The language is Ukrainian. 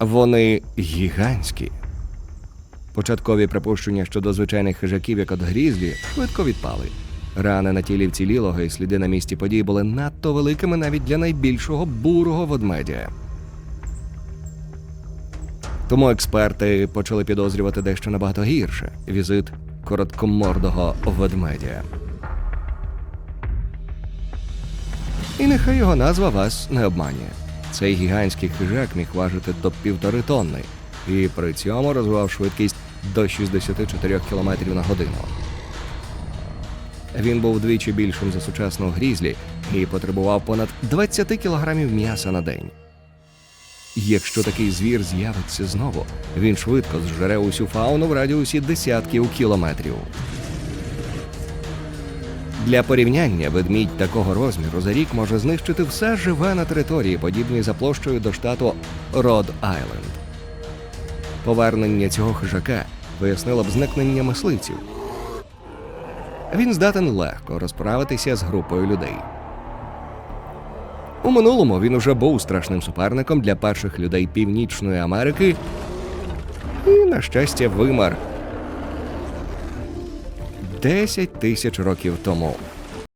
Вони гігантські. Початкові припущення щодо звичайних хижаків, як от грізлі, швидко відпали. Рани на тілі вцілілого і сліди на місці подій були надто великими навіть для найбільшого бурого ведмедя. Тому експерти почали підозрювати дещо набагато гірше візит короткомордого ведмедя. І нехай його назва вас не обманює. Цей гігантський хижак міг важити до півтори тонни і при цьому розвивав швидкість до 64 км на годину. Він був вдвічі більшим за сучасного грізлі і потребував понад 20 кілограмів м'яса на день. Якщо такий звір з'явиться знову, він швидко зжере усю фауну в радіусі десятків кілометрів. Для порівняння ведмідь такого розміру за рік може знищити все живе на території, подібній за площею до штату Род Айленд. Повернення цього хижака пояснило б зникнення мисливців. Він здатен легко розправитися з групою людей. У минулому він уже був страшним суперником для перших людей Північної Америки і, на щастя, вимер 10 тисяч років тому.